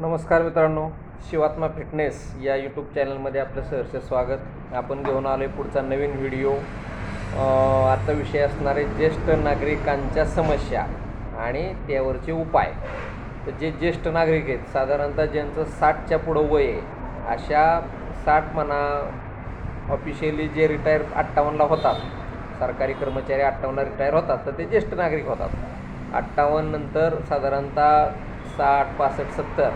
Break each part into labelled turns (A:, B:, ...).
A: नमस्कार मित्रांनो शिवात्मा फिटनेस या यूट्यूब चॅनलमध्ये आपलं सहर्ष स्वागत. आपण घेऊन आलो आहे पुढचा नवीन व्हिडिओ आता विषय असणारे ज्येष्ठ नागरिकांच्या समस्या आणि त्यावरचे उपाय. तर जे ज्येष्ठ नागरिक आहेत साधारणतः ज्यांचं साठच्या पुढं वय आहे अशा साठ म्हणा ऑफिशियली जे रिटायर अठ्ठावन्नला होतात सरकारी कर्मचारी अठ्ठावन्नला रिटायर होतात तर ते ज्येष्ठ नागरिक होतात. अठ्ठावन्न नंतर साधारणतः साठ पासष्ट सत्तर.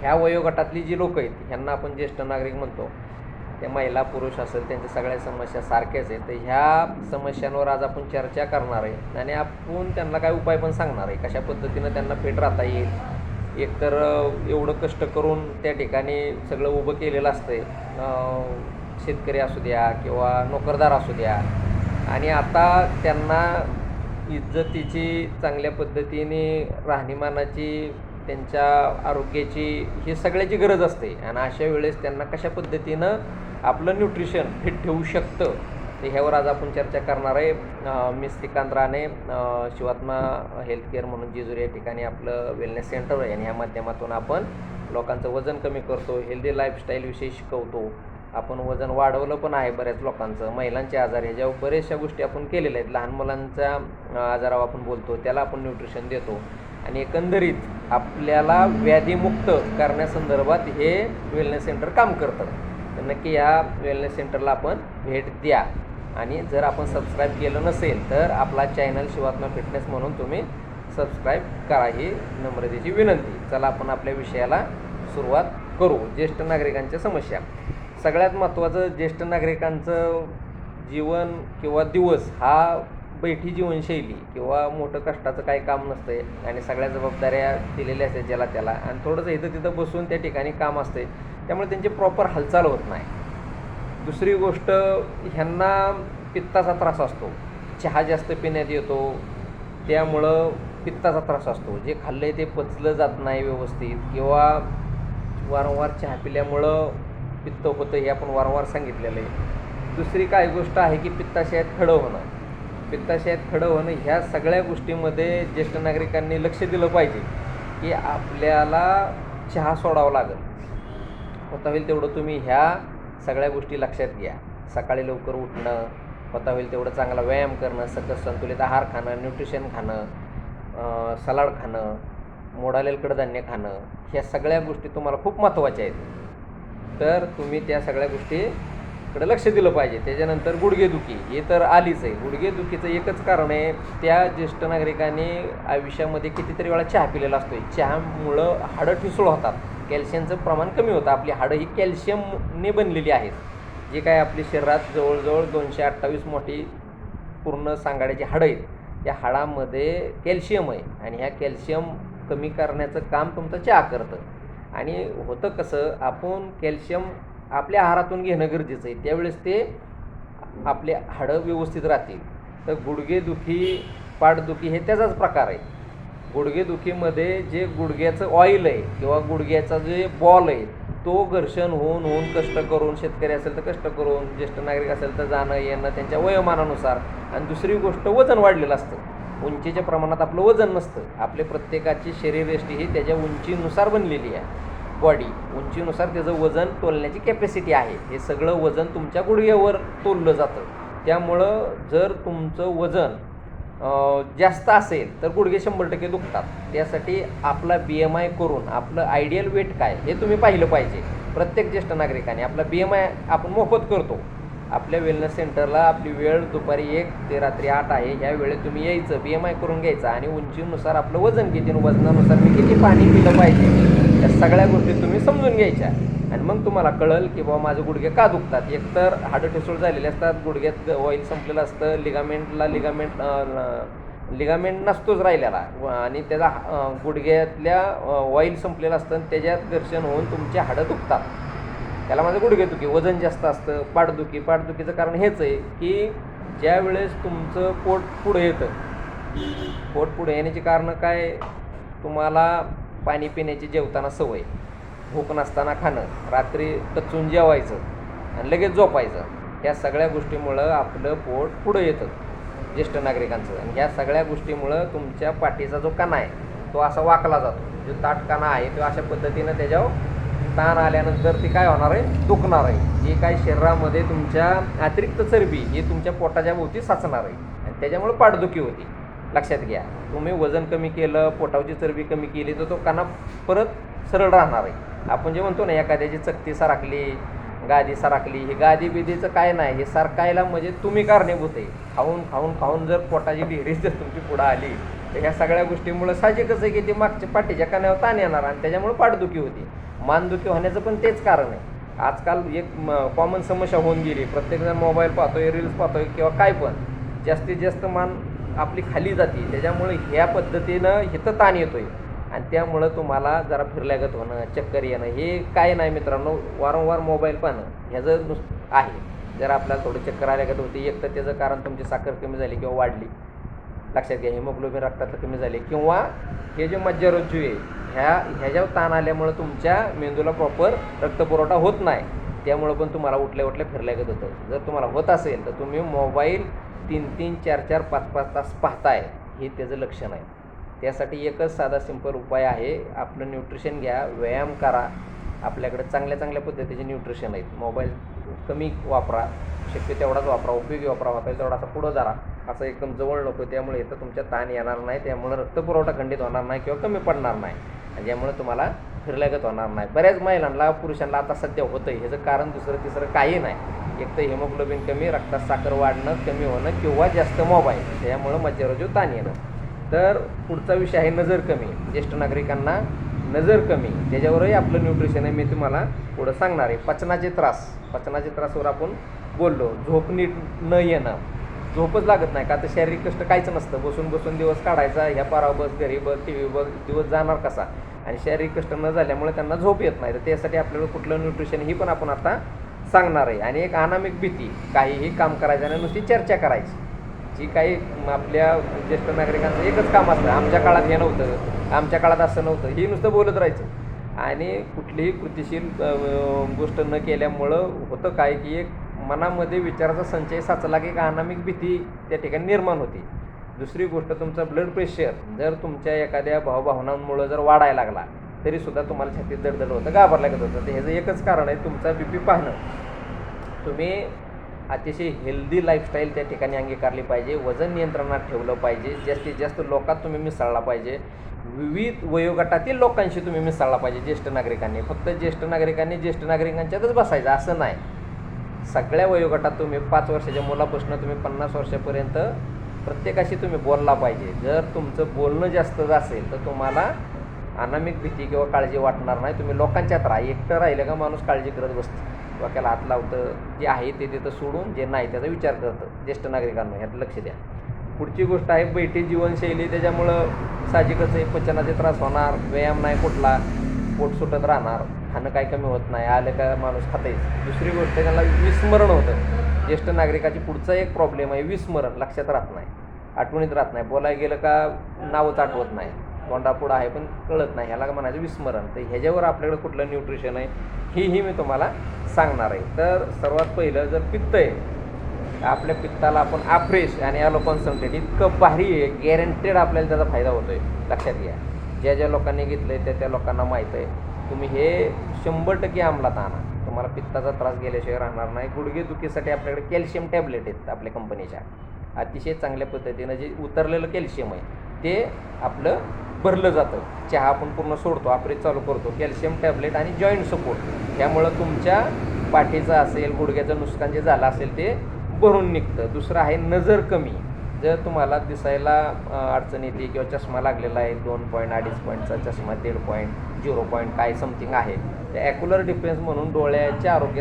A: ह्या वयोगटातली जी लोकं आहेत ह्यांना आपण ज्येष्ठ नागरिक म्हणतो ते महिला पुरुष असेल त्यांच्या सगळ्या समस्या सारख्याच आहेत. तर ह्या समस्यांवर आज आपण चर्चा करणार आहे आणि आपण त्यांना काय उपाय पण सांगणार आहे. कशा पद्धतीनं त्यांना फिट राहता येईल? एकतर एवढं कष्ट करून त्या ठिकाणी सगळं उभं केलेलं असतंय. शेतकरी असू द्या किंवा नोकरदार असू द्या. आणि आता त्यांना इज्जतीची चांगल्या पद्धतीने राहणीमानाची त्यांच्या आरोग्याची ही सगळ्याची गरज असते. आणि अशा वेळेस त्यांना कशा पद्धतीनं आपलं न्यूट्रिशन फिट ठेवू शकतं ते ह्यावर आज आपण चर्चा करणार आहे. मी श्रीकांत राणे शिवात्मा हेल्थ केअर म्हणून जेजुरी या ठिकाणी आपलं वेलनेस सेंटर आहे. आणि ह्या माध्यमातून आपण लोकांचं वजन कमी करतो हेल्दी लाईफस्टाईलविषयी शिकवतो. आपण वजन वाढवलं पण आहे बऱ्याच लोकांचं. महिलांचे आजार ह्याच्यावर बऱ्याचशा गोष्टी आपण केलेल्या आहेत. लहान मुलांच्या आजारावर आपण बोलतो त्याला आपण न्यूट्रिशन देतो. आणि एकंदरीत आपल्याला व्याधीमुक्त करण्यासंदर्भात हे वेलनेस सेंटर काम करतं. तर नक्की या वेलनेस सेंटरला आपण भेट द्या. आणि जर आपण सबस्क्राईब केलं नसेल तर आपला चॅनल शिवात्मा फिटनेस म्हणून तुम्ही सबस्क्राईब करा ही नम्रतेची विनंती. चला आपण आपल्या विषयाला सुरुवात करू. ज्येष्ठ नागरिकांच्या समस्या. सगळ्यात महत्त्वाचं ज्येष्ठ नागरिकांचं जीवन किंवा दिवस हा बैठी जीवनशैली किंवा मोठं कष्टाचं काही काम नसते आणि सगळ्या जबाबदाऱ्या दिलेल्या असतात ज्याला त्याला. आणि थोडंसं इथं तिथं बसून त्या ठिकाणी काम असते त्यामुळे त्यांची प्रॉपर हालचाल होत नाही. दुसरी गोष्ट ह्यांना पित्ताचा त्रास असतो. चहा जास्त पिण्यात येतो. त्यामुळं पित्ताचा त्रास असतो. जे खाल्लं आहे ते पचलं जात नाही व्यवस्थित किंवा वारंवार चहा पिल्यामुळं पित्त होतं हे आपण वारंवार सांगितलेलं आहे. दुसरी काय गोष्ट आहे की पित्ताशयात खडं होणं. पित्ताशयात खडं होणं ह्या सगळ्या गोष्टीमध्ये ज्येष्ठ नागरिकांनी लक्ष दिलं पाहिजे की आपल्याला चहा सोडावा लागेल. होता होईल तेवढं तुम्ही ह्या सगळ्या गोष्टी लक्षात घ्या. सकाळी लवकर उठणं होता होईल तेवढं चांगला व्यायाम करणं सकस संतुलित आहार खाणं न्यूट्रिशन खाणं सलाड खाणं मोडालेलं कडधान्य खाणं ह्या सगळ्या गोष्टी तुम्हाला खूप महत्त्वाच्या आहेत. तर तुम्ही त्या सगळ्या गोष्टीकडे लक्ष दिलं पाहिजे. त्याच्यानंतर गुडघेदुखी हे तर आलीच आहे. गुडघेदुखीचं एकच कारण आहे त्या ज्येष्ठ नागरिकांनी आयुष्यामध्ये कितीतरी वेळा चहा पिलेला असतो चहामुळं हाडं ठिसूळ होतात. कॅल्शियमचं प्रमाण कमी होतं. आपली हाडं ही कॅल्शियमने बनलेली आहेत. जे काय आपली शरीरात जवळजवळ दोनशे अठ्ठावीस मोठी पूर्ण सांगाड्याची हाडं आहेत. त्या हाडामध्ये कॅल्शियम आहे आणि ह्या कॅल्शियम कमी करण्याचं काम तुमचं चहा करतं. आणि होतं कसं आपण कॅल्शियम आपल्या आहारातून घेणं गरजेचं आहे. त्यावेळेस ते आपले हाडं व्यवस्थित राहतील. तर गुडघेदुखी पाठदुखी हे त्याचाच प्रकार आहे. गुडघेदुखीमध्ये जे गुडघ्याचं ऑइल आहे किंवा गुडघ्याचा जे बॉल आहे तो घर्षण होऊन होऊन कष्ट करून शेतकरी असेल तर कष्ट करून ज्येष्ठ नागरिक असेल तर जाणं येणं त्यांच्या वयोमानानुसार. आणि दुसरी गोष्ट वजन वाढलेलं असतं. उंचीच्या प्रमाणात आपलं वजन नसतं. आपले प्रत्येकाची शरीरयष्टी ही त्याच्या उंचीनुसार बनलेली आहे. बॉडी उंचीनुसार त्याचं वजन तोलण्याची कॅपॅसिटी आहे. हे सगळं वजन तुमच्या गुडघ्यावर तोललं जातं. त्यामुळं जर तुमचं वजन जास्त असेल तर गुडघे शंभर टक्के दुखतात. त्यासाठी आपला बी एम आय करून आपलं आयडियल वेट काय हे तुम्ही पाहिलं पाहिजे. प्रत्येक ज्येष्ठ नागरिकाने आपला बी एम आय आपण मोफत करतो. आपल्या वेलनेस सेंटरला आपली वेळ दुपारी एक ते रात्री आठ आहे. ह्या वेळेत तुम्ही यायचं बी एम आय करून घ्यायचं आणि उंचीनुसार आपलं वजन किती वजनानुसार मी किती पाणी पिलं पाहिजे या सगळ्या गोष्टी तुम्ही समजून घ्यायच्या. आणि मग तुम्हाला कळल की बाबा माझे गुडघे का दुखतात? एकतर हाडं ठिसूळ झालेले असतात गुडघ्यात ऑइल संपलेलं असतं लिगामेंटला लिगामेंट लिगामेंट नसतोच राहिलेला. व- आणि त्याचा गुडघ्यातल्या ऑइल संपलेलं असतं आणि त्याच्यात घर्षण होऊन तुमचे हाडं दुखतात. त्याला माझं गुडघेदुखी वजन जास्त असतं पाठदुखी पाठदुखीचं कारण हेच आहे की ज्या वेळेस तुमचं पोट पुढं येतं पोट पुढे येण्याची कारणं काय? तुम्हाला पाणी पिण्याची जेवताना सवय भूक नसताना खाणं रात्री कचून जेवायचं आणि लगेच झोपायचं. ह्या सगळ्या गोष्टीमुळं आपलं पोट पुढं येतं ज्येष्ठ नागरिकांचं. आणि ह्या सगळ्या गोष्टीमुळं तुमच्या पाठीचा जो कणा आहे तो असा वाकला जातो. जो ताट कणा आहे तो अशा पद्धतीनं त्याच्यावर ताण आल्यानंतर ती काय होणार आहे? दुखणार आहे. जे काय शरीरामध्ये तुमच्या अतिरिक्त चरबी हे तुमच्या पोटाच्या भोवती साचणार आहे. आणि त्याच्यामुळे पाठदुखी होती. लक्षात घ्या. तुम्ही वजन कमी केलं पोटावची चरबी कमी केली तर तो काना परत सरळ राहणार आहे. आपण जे म्हणतो ना एखाद्याची चकती सारखली गादी सारखली हे गादी बिदीचं काय नाही हे सारखायला म्हणजे तुम्ही कारणीभूत आहे. खाऊन खाऊन खाऊन जर पोटाची ढेरी जर तुमची पुढं आली तर ह्या सगळ्या गोष्टीमुळं साहजिकच आहे की ते मागच्या पाठीच्या कानावर ताण येणार आणि त्याच्यामुळे पाठदुखी होती. मानदुखी होण्याचं पण तेच कारण आहे. आजकाल एक कॉमन समस्या होऊन गेली. प्रत्येकजण मोबाईल पाहतोय रील्स पाहतोय किंवा काय पण. जास्तीत जास्त मान आपली खाली जाते. त्याच्यामुळे ह्या पद्धतीनं हिथं ताण येतोय. आणि त्यामुळं तुम्हाला जरा फिरल्यागत होणं चक्कर येणं हे काय नाही मित्रांनो. वारंवार मोबाईल पाहणं ह्याचं नुस आहे. जर आपल्याला थोडं चक्कर आल्यागत होती एक तर त्याचं कारण तुमची साखर कमी झाली किंवा वाढली. लक्षात घ्या हिमोग्लोबिन रक्तातलं कमी झाले. किंवा हे जे मज्जारज्जू आहे ह्या ह्याच्यावर ताण आल्यामुळं तुमच्या मेंदूला प्रॉपर रक्तपुरवठा होत नाही. त्यामुळं पण तुम्हाला उठल्या उठल्या फिरल्यागत होतं. जर तुम्हाला होत असेल तर तुम्ही मोबाईल तीन तीन चार चार पाच पाच तास पाहताय हे त्याचं लक्षण आहे. त्यासाठी एकच साधा सिंपल उपाय आहे आपलं न्यूट्रिशन घ्या व्यायाम करा. आपल्याकडे चांगल्या चांगल्या पद्धतीचे न्यूट्रिशन आहेत. मोबाईल कमी वापरा शक्य तेवढाच वापरा उपयोगी वापरा वापरा तेवढासा पुढं जरा असं एकदम जवळ नको त्यामुळे इथं तुमच्या ताण येणार नाही त्यामुळे रक्तपुरवठा खंडित होणार नाही किंवा कमी पडणार नाही. आणि ज्यामुळे तुम्हाला फिरल्यागत होणार नाही. बऱ्याच महिलांना पुरुषांना आता सध्या होतं आहे ह्याचं कारण दुसरं तिसरं काही नाही. एक तर हिमोग्लोबिन कमी रक्तात साखर वाढणं कमी होणं किंवा जास्त मोबाईल त्यामुळं मज्जारोजू ताण येणं. तर पुढचा विषय आहे नजर कमी. ज्येष्ठ नागरिकांना नजर कमी त्याच्यावरही आपलं न्यूट्रिशन आहे मी तुम्हाला पुढं सांगणार आहे. पचनाचे त्रास पचनाचे त्रासवर आपण बोललो. झोप नीट न येणं. झोपच लागत नाही का? तर शारीरिक कष्ट काहीच नसतं. बसून बसून दिवस काढायचा ह्या पाराव बस घरी बस टी व्ही बस दिवस जाणार कसा? आणि शारीरिक कष्ट न झाल्यामुळे त्यांना झोप येत नाही. तर त्यासाठी आपल्याला कुठलं न्यूट्रिशन ही पण आपण आता सांगणार आहे. आणि एक अनामिक भीती काहीही काम करायचं आणि नुसती चर्चा करायची. जी काही आपल्या ज्येष्ठ नागरिकांचं एकच काम असतं. आमच्या काळात हे नव्हतं. आमच्या काळात असं नव्हतं. हे नुसतं बोलत राहायचं. आणि कुठलीही कृतिशील गोष्ट न केल्यामुळं होतं काय की एक मनामध्ये विचाराचा संचय साचला की एक अनामिक भीती त्या ठिकाणी निर्माण होती. दुसरी गोष्ट तुमचं ब्लड प्रेशर जर तुमच्या एखाद्या भावभावनांमुळं जर वाढायला लागला तरी सुद्धा तुम्हाला छातीत दडदड होतं घाबरल्यागत होतं. तर ह्याचं एकच कारण आहे तुमचा बी पी पाहणं. तुम्ही अतिशय हेल्दी लाईफस्टाईल त्या ठिकाणी अंगीकारली पाहिजे. वजन नियंत्रणात ठेवलं पाहिजे. जास्तीत जास्त लोकात तुम्ही मिसळला पाहिजे. विविध वयोगटातील लोकांशी तुम्ही मिसळला पाहिजे ज्येष्ठ नागरिकांनी. फक्त ज्येष्ठ नागरिकांनी ज्येष्ठ नागरिकांच्यातच बसायचं असं नाही. सगळ्या वयोगटात तुम्ही पाच वर्षाच्या मुलापासून तुम्ही पन्नास वर्षापर्यंत प्रत्येकाशी तुम्ही बोलला पाहिजे. जर तुमचं बोलणं जास्त असेल तर तुम्हाला अनामिक भीती किंवा काळजी वाटणार नाही. तुम्ही लोकांच्यात राहा. एकटं राहिलं का माणूस काळजी करत बसतं. डोक्याला हात लावतं. जे आहे ते तिथं सोडून जे नाही त्याचा विचार करतं. ज्येष्ठ नागरिकांना ह्यात लक्ष द्या. पुढची गोष्ट आहे बैठी जीवनशैली. त्याच्यामुळं साहजिकच आहे पचनाचे त्रास होणार व्यायाम नाही कुठला पोट सुटत राहणार खाणं काय कमी होत नाही आलं का माणूस खातेच दुसरी गोष्ट त्याला विस्मरण होतं. ज्येष्ठ नागरिकाची पुढचा एक प्रॉब्लेम आहे विस्मरण लक्षात राहत नाही आठवणीत राहत नाही. बोलायला गेलं का नावच आठवत नाही तोंडापुढं आहे पण कळत नाही. ह्याला म्हणायचं विस्मरण. तर ह्याच्यावर आपल्याकडे कुठलं न्यूट्रिशन आहे हेही मी तुम्हाला सांगणार आहे. तर सर्वात पहिलं जर पित्त आहे आपल्या पित्ताला आपण आफ्रेश आणि ॲलो कॉन्सन्ट्रेट इतकं भारी आहे गॅरंटेड आपल्याला त्याचा फायदा होतो आहे लक्षात घ्या. ज्या ज्या लोकांनी घेतलं आहे त्या त्या लोकांना माहीत आहे. तुम्ही हे शंभर टक्के अंमलात आणा. तुम्हाला पित्ताचा त्रास गेल्याशिवाय राहणार नाही. गुडघे दुखीसाठी आपल्याकडे कॅल्शियम टॅबलेट आहेत आपल्या कंपनीच्या अतिशय चांगल्या पद्धतीनं जे उतरलेलं कॅल्शियम आहे ते आपलं भरलं जातं. चहा आपण पूर्ण सोडतो आपरेज चालू करतो. कॅल्शियम टॅबलेट आणि जॉईंट सपोर्ट त्यामुळं तुमच्या पाठीचं असेल गुडघ्याचं नुकसान जे झालं असेल ते भरून निघतं. दुसरं आहे नजर कमी. जर तुम्हाला दिसायला अडचण येते किंवा चष्मा लागलेला आहे दोन पॉईंट अडीच पॉईंटचा चष्मा दीड पॉईंट झिरो पॉईंट काय समथिंग आहे ते ॲक्युलर डिफरन्स म्हणून डोळ्याच्या आरोग्य